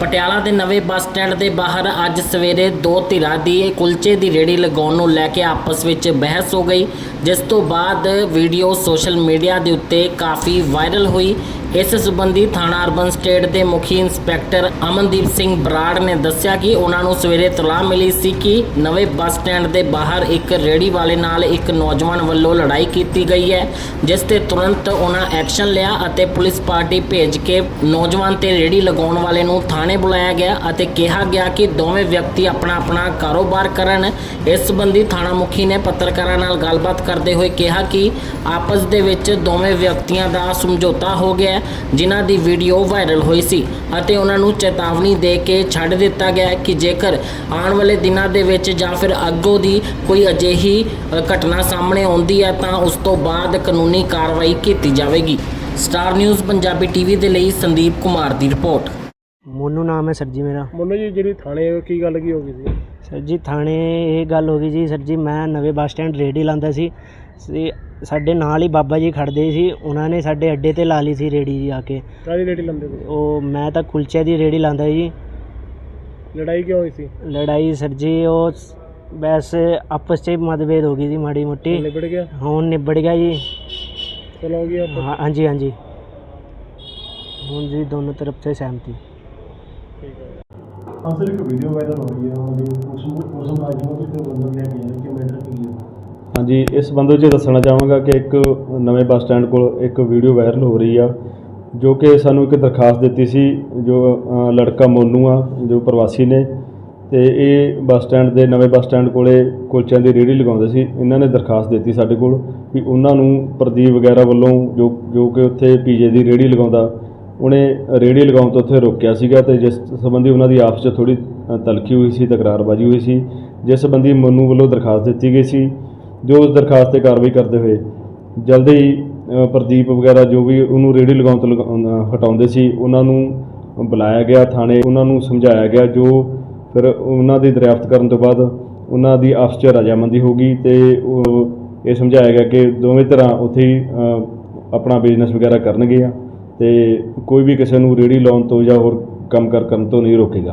ਪਟਿਆਲਾ ਦੇ ਨਵੇਂ bus stand ਦੇ ਬਾਹਰ ਅੱਜ ਸਵੇਰੇ ਦੋ ਧਿਰਾਂ ਦੀ ਕੁਲਚੇ ਦੀ ਰੇੜੀ ਲਗਾਉਣ ਨੂੰ ਲੈ ਕੇ ਆਪਸ ਵਿੱਚ ਬਹਿਸ ਹੋ ਗਈ, ਜਿਸ ਤੋਂ ਬਾਅਦ ਵੀਡੀਓ ਸੋਸ਼ਲ ਮੀਡੀਆ ਦੇ ਉੱਤੇ ਕਾਫੀ ਵਾਇਰਲ ਹੋਈ। ਇਸ ਸੰਬੰਧੀ ਥਾਣਾ ਅਰਬਨ ਸਟੇਟ ਦੇ ਮੁਖੀ ਇੰਸਪੈਕਟਰ ਅਮਨਦੀਪ ਸਿੰਘ ਬਰਾੜ ਨੇ ਦੱਸਿਆ ਕਿ ਉਹਨਾਂ ਨੂੰ ਸਵੇਰੇ ਤਲਾਹ ਮਿਲੀ ਸੀ ਕਿ ਨਵੇਂ ਬੱਸ ਸਟੈਂਡ ਦੇ ਬਾਹਰ ਇੱਕ ਰੇੜੀ ਵਾਲੇ ਨਾਲ ਇੱਕ ਨੌਜਵਾਨ ਵੱਲੋਂ ਲੜਾਈ ਕੀਤੀ ਗਈ ਹੈ, ਜਿਸ ਤੇ ਤੁਰੰਤ ਉਹਨਾਂ ਐਕਸ਼ਨ ਲਿਆ ਅਤੇ ਪੁਲਿਸ ਪਾਰਟੀ ਭੇਜ ਕੇ ਨੌਜਵਾਨ ਤੇ ਰੇੜੀ ਲਗਾਉਣ ਵਾਲੇ ਨੂੰ ਥਾਣੇ ਬੁਲਾਇਆ ਗਿਆ ਅਤੇ ਕਿਹਾ ਗਿਆ ਕਿ ਦੋਵੇਂ ਵਿਅਕਤੀ ਆਪਣਾ ਆਪਣਾ ਕਾਰੋਬਾਰ ਕਰਨ। ਇਸ ਸੰਬੰਧੀ ਥਾਣਾ ਮੁਖੀ ਨੇ ਪੱਤਰਕਾਰਾਂ ਨਾਲ ਗੱਲਬਾਤ ਕਰਦੇ ਹੋਏ ਕਿਹਾ ਕਿ ਆਪਸ ਦੇ ਵਿੱਚ ਦੋਵੇਂ ਵਿਅਕਤੀਆਂ ਦਾ ਸਮਝੌਤਾ ਹੋ ਗਿਆ ਜਿਨ੍ਹਾਂ ਦੀ ਵੀਡੀਓ ਵਾਇਰਲ ਹੋਈ ਸੀ ਅਤੇ ਉਹਨਾਂ ਨੂੰ ਚੇਤਾਵਨੀ ਦੇ ਕੇ ਛੱਡ ਦਿੱਤਾ ਗਿਆ ਕਿ ਜੇਕਰ ਆਉਣ ਵਾਲੇ ਦਿਨਾਂ ਦੇ ਵਿੱਚ ਜਾਂ ਫਿਰ ਅੱਗੋਂ ਦੀ ਕੋਈ ਅਜਿਹੀ ਘਟਨਾ ਸਾਹਮਣੇ ਆਉਂਦੀ ਹੈ ਤਾਂ ਉਸ ਤੋਂ ਬਾਅਦ ਕਾਨੂੰਨੀ ਕਾਰਵਾਈ ਕੀਤੀ ਜਾਵੇਗੀ। ਸਟਾਰ ਨਿਊਜ਼ ਪੰਜਾਬੀ ਟੀਵੀ ਦੇ ਲਈ ਸੰਦੀਪ ਕੁਮਾਰ ਦੀ ਰਿਪੋਰਟ। ਮੋਨੂ ਨਾਮ ਹੈ ਸਰ ਜੀ ਮੇਰਾ। ਮੋਨੂ ਜੀ ਜਿਹੜੀ ਥਾਣੇ ਕੀ ਗੱਲ ਕੀ ਹੋ ਗਈ ਸੀ? ਸਰ ਜੀ ਥਾਣੇ ਇਹ ਗੱਲ ਹੋ ਗਈ ਜੀ ਸਰ ਜੀ ਮੈਂ ਨਵੇਂ ਬੱਸ ਸਟੈਂਡ ਰੇੜੀ ਲਾਂਦਾ ਸੀ। ਤੇ ਸਾਡੇ ਨਾਲ ਹੀ ਬਾਬਾ ਜੀ ਖੜਦੇ ਸੀ ਉਹਨਾਂ ਨੇ ਸਾਡੇ ਅੱਡੇ ਤੇ ਲਾ ਲਈ ਸੀ ਰੇੜੀ ਜੀ ਆ ਕੇ। ਕਾਹਦੀ ਰੇਟੀ ਲੰਦੇ ਸੀ? ਉਹ ਮੈਂ ਤਾਂ ਕੁਲਚੇ ਦੀ ਰੇੜੀ ਲਾਂਦਾ ਜੀ। ਲੜਾਈ ਕਿਉਂ ਹੋਈ ਸੀ? ਲੜਾਈ ਸਰ ਜੀ ਉਹ ਸ- ਬਸ ਆਪਸ 'ਚ ਹੀ ਮਤਭੇਦ ਹੋ ਗਈ ਸੀ ਮਾੜੀ ਮੋਟੀ। ਨਿਬੜ ਗਿਆ? ਹੁਣ ਨਿਬੜ ਗਿਆ ਜੀ। ਚਲੋ ਹੋ ਗਿਆ ਹਾਂ ਹਾਂਜੀ ਹਾਂਜੀ। ਹੁਣ ਜੀ ਦੋਨੋਂ ਤਰਫ ਸੇ ਸਹਿਮਤੀ। ਠੀਕ ਹੈ ਵਾਇਰਲ ਹੋ ਰਹੀ ਹੈ ਉਹਦੀ ਉਸ ਉਸ ਮੁਲਾਜ਼ਮ ਨੂੰ ਕਿਤੇ ਬੰਦਰ ਲੈ ਕੇ ਆਏ ਕਿ ਮੈਟਰ ਕੀ ਹੈ ਹਾਂਜੀ, ਇਸ ਸੰਬੰਧ ਵਿੱਚ ਦੱਸਣਾ ਚਾਹਾਂਗਾ ਕਿ ਇੱਕ ਨਵੇਂ ਬੱਸ ਸਟੈਂਡ ਕੋਲ ਇੱਕ ਵੀਡੀਓ ਵਾਇਰਲ ਹੋ ਰਹੀ ਆ, ਜੋ ਕਿ ਸਾਨੂੰ ਇੱਕ ਦਰਖਾਸਤ ਦਿੱਤੀ ਸੀ, ਜੋ ਲੜਕਾ ਮੋਨੂ ਆ, ਜੋ ਪ੍ਰਵਾਸੀ ਨੇ। ਤੇ ਇਹ ਬੱਸ ਸਟੈਂਡ ਦੇ ਨਵੇਂ ਬੱਸ ਸਟੈਂਡ ਕੋਲੇ ਕੁਲਚਿਆਂ ਦੀ ਰੇਹੜੀ ਲਗਾਉਂਦੇ ਸੀ। ਇਹਨਾਂ ਨੇ ਦਰਖਾਸਤ ਦਿੱਤੀ ਸਾਡੇ ਕੋਲ ਵੀ ਉਹਨਾਂ ਨੂੰ ਪ੍ਰਦੀਪ ਵਗੈਰਾ ਵੱਲੋਂ ਜੋ ਜੋ ਕਿ ਉੱਥੇ ਪੀਜੇ ਦੀ ਰੇਹੜੀ ਲਗਾਉਂਦਾ, ਉਹਨੇ ਰੇਹੜੀ ਲਗਾਉਣ ਤੋਂ ਉੱਥੇ ਰੋਕਿਆ ਸੀਗਾ ਤੇ ਜਿਸ ਸੰਬੰਧੀ ਉਹਨਾਂ ਦੀ ਆਪਸ 'ਚ ਥੋੜੀ ਤਲਖੀ ਹੋਈ ਸੀ, ਤਕਰਾਰਬਾਜ਼ੀ ਹੋਈ ਸੀ, ਜਿਸ ਸੰਬੰਧੀ ਮੋਨੂ ਵੱਲੋਂ ਦਰਖਾਸਤ ਦਿੱਤੀ ਗਈ ਸੀ। ਜੋ ਉਸ ਦਰਖਾਸਤ ਤੇ ਕਾਰਵਾਈ ਕਰਦੇ ਹੋਏ ਜਲਦੀ ਹੀ ਪ੍ਰਦੀਪ ਵਗੈਰਾ ਜੋ ਵੀ ਉਹਨੂੰ ਰੇਹੜੀ ਲਗਾਉਣ ਤੋਂ ਲਗਾ- ਹਟਾਉਂਦੇ ਸੀ, ਉਹਨਾਂ ਨੂੰ ਬੁਲਾਇਆ ਗਿਆ ਥਾਣੇ, ਉਹਨਾਂ ਨੂੰ ਸਮਝਾਇਆ ਗਿਆ ਜੋ ਫਿਰ ਉਹਨਾਂ ਦੀ ਦਰਿਆਫਤ ਕਰਨ ਤੋਂ ਬਾਅਦ ਉਹਨਾਂ ਦੀ ਆਪਸ 'ਚ ਰਜਾਮੰਦੀ ਹੋ ਗਈ ਤੇ ਉਹ ਇਹ ਸਮਝਾਇਆ ਗਿਆ ਕਿ ਦੋਵੇਂ ਤਰ੍ਹਾਂ ਉੱਥੇ ਹੀ ਆਪਣਾ ਬਿਜ਼ਨਸ ਵਗੈਰਾ ਕਰਨਗੇ ਆ ਤੇ ਕੋਈ ਵੀ ਕਿਸੇ ਨੂੰ ਰੇਹੜੀ ਲਾਉਣ ਤੋਂ ਜਾਂ ਹੋਰ ਕੰਮ ਕਾਰ ਕਰਨ ਤੋਂ ਨਹੀਂ ਰੋਕੇਗਾ।